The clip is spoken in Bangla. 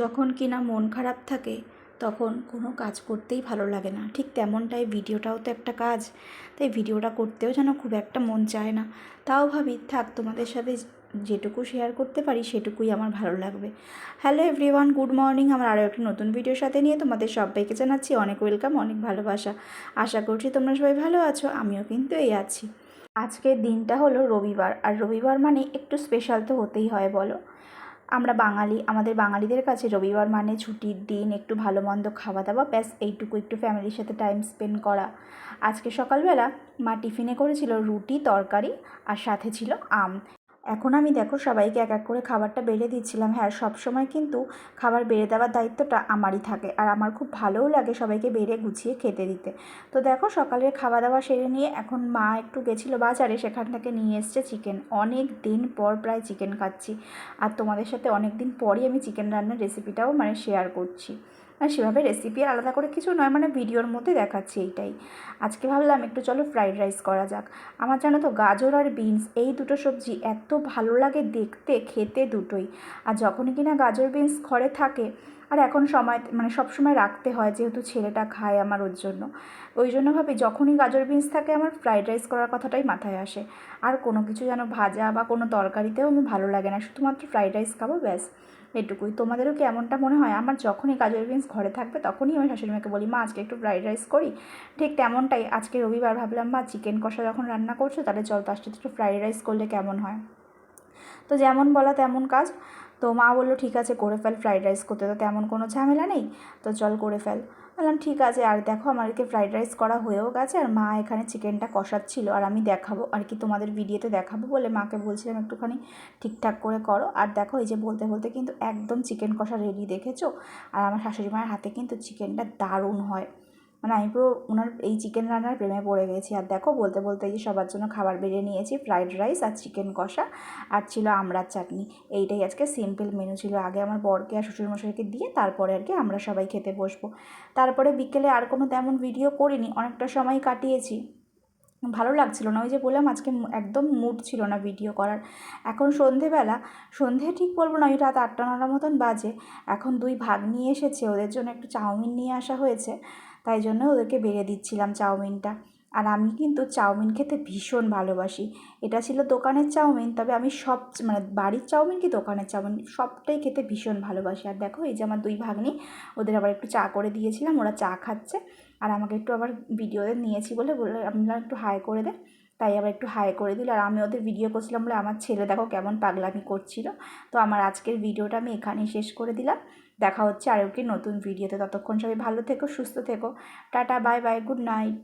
যখন কিনা মন খারাপ থাকে, তখন কোনো কাজ করতেই ভালো লাগে না। ঠিক তেমনটাই ভিডিওটাও তো একটা কাজ। তাই ভিডিওটা করতেও যেন খুব একটা মন চায় না। তাও ভাবি, থাক, তোমাদের সাথে যেটুকু শেয়ার করতে পারি, সেটুকুই আমার ভালো লাগবে। হ্যালো এভরিওয়ান গুড মর্নিং আমার আরও একটি নতুন ভিডিওর সাথে নিয়ে তোমাদের সবাইকে জানাচ্ছি অনেক ওয়েলকাম অনেক ভালোবাসা। আশা করছি তোমরা সবাই ভালো আছো, আমিও কিন্তু এই আছি। আজকের দিনটা হলো রবিবার, আর রবিবার মানে একটু স্পেশাল তো হতেই হয়, বলো। আমরা বাঙালি, আমাদের বাঙালিদের কাছে রবিবার মানে ছুটির দিন, একটু ভালো মন্দ খাওয়া দাওয়া ব্যাস এইটুকু একটু ফ্যামিলির সাথে টাইম স্পেন্ড করা। আজকে সকালবেলা মা টিফিনে করেছিল রুটি, তরকারি, আর সাথে ছিল আম। এখন আমি দেখো সবাইকে এক এক করে খাবারটা বেড়ে দিচ্ছিলাম। হ্যাঁ সব সময় কিন্তু খাবার বেড়ে দেওয়ার দায়িত্বটা আমারই থাকে আর আমার খুব ভালোও লাগে সবাইকে বেড়ে গুছিয়ে খেতে দিতে। তো দেখো সকালের খাওয়া দাওয়া সেরে নিয়ে এখন মা একটু গেছিল বাজারে, সেখান থেকে নিয়ে এসছে চিকেন অনেক দিন পর প্রায় চিকেন খাচ্ছি। আর তোমাদের সাথে অনেক দিন পরই আমি চিকেন রান্নার রেসিপিটাও মানে শেয়ার করছি। আর সেভাবে রেসিপি আর আলাদা করে কিছু নয় মানে ভিডিওর মধ্যে দেখাচ্ছি এইটাই। আজকে ভাবলাম একটু চলো ফ্রাইড রাইস করা যাক। আমার জানো তো গাজর আর বিনস এই দুটো সবজি এত ভালো লাগে দেখতে, খেতে দুটোই। আর যখনই কিনা গাজর বিনস ঘরে থাকে আর এখন সময় মানে সব সময় রাখতে হয় যেহেতু ছেলেটা খায় আমার ওর জন্য। ওই জন্য ভাবি যখনই গাজর বিনস থাকে আমার ফ্রাইড রাইস করার কথাটাই মাথায় আসে। আর কোনো কিছু যেন ভাজা বা কোনো তরকারিতেও আমি ভালো লাগে না, শুধুমাত্র ফ্রাইড রাইস খাব, ব্যাস। এটুকুই। তোমাদেরও কি এমনটা মনে হয়? আমার যখনই গাজর বিনস ঘরে থাকবে তখনই আমি শাশুড়ি মাকে বলি, মা, আজকে একটু ফ্রাইড রাইস করি। ঠিক তেমনটাই আজকে রবিবার ভাবলাম, মা, চিকেন কষা যখন রান্না করছ তাহলে চল তার সাথে একটু ফ্রাইড রাইস করলে কেমন হয়? তো যেমন বলা তেমন কাজ। তো মা বলল, ঠিক আছে, করে ফেল ফ্রাইড রাইস করতে। তো তেমন কোনো ঝামেলা নেই। তো চল করে ফেল। বললাম, ঠিক আছে, আর দেখো, আমাদেরকে ফ্রাইড রাইস করা হয়েও গেছে, আর মা এখানে চিকেনটা কষাচ্ছিল, আর আমি দেখাবো, আর কি তোমাদের ভিডিওতে দেখাবো বলে মাকে বলছিলাম, একটুখানি ঠিকঠাক করে করো। আর দেখো, এই যে বলতে বলতে কিন্তু একদম চিকেন কষা রেডি দেখেছ? আর আমার শাশুড়ি মায়ের হাতে কিন্তু চিকেনটা দারুণ হয়। মানে আমি পুরো ওনার এই চিকেন রান্নার প্রেমে পড়ে গেছি। আর দেখো, বলতে বলতে এই সবার জন্য খাবার বেরিয়ে নিয়েছি ফ্রাইড রাইস আর চিকেন কষা আর ছিল আমড়ার চাটনি। এইটাই আজকে সিম্পল মেনু ছিল। আগে আমার বরকে আর শ্বশুরমশাইকে দিয়ে তারপরে আর কি আমরা সবাই খেতে বসবো। তারপরে বিকেলে আর কোনো তেমন ভিডিও করিনি, অনেকটা সময় কাটিয়েছি। ভালো লাগছিল না। ওই যে বললাম, আজকে একদম মুড ছিল না ভিডিও করার। এখন সন্ধেবেলা, সন্ধে ঠিক বলব না, ওই রাত আটটা নটার মতন বাজে। এখন দুই ভাগ নিয়ে এসেছে, ওদের জন্য একটু চাউমিন নিয়ে আসা হয়েছে। তাই জন্য ওদেরকে বেড়ে দিচ্ছিলাম চাউমিনটা। আর আমি কিন্তু চাউমিন খেতে ভীষণ ভালোবাসি। এটা ছিল দোকানের চাউমিন, তবে আমি সব মানে বাড়ির চাউমিন কি দোকানের চাউমিন, সবটাই খেতে ভীষণ ভালোবাসি। আর দেখো এই যে আমার দুই ভাগ্নি, ওদের আবার একটু চা করে দিয়েছিলাম, ওরা চা খাচ্ছে। আর আমাকে একটু আবার ভিডিওতে নিয়েছি বলে বলে আপনারা একটু হাই করে দে। তাই আবার একটু হাই করে দিল। আর আমি ওদের ভিডিও করছিলাম বলে আমার ছেলে দেখো কেমন পাগলামি করছিল। তো আমার আজকের ভিডিওটা আমি এখানেই শেষ করে দিলাম। দেখা হচ্ছে আরও কি নতুন ভিডিওতে ততক্ষণ সবাই ভালো থেকো, সুস্থ থেকো। Tata bye bye good night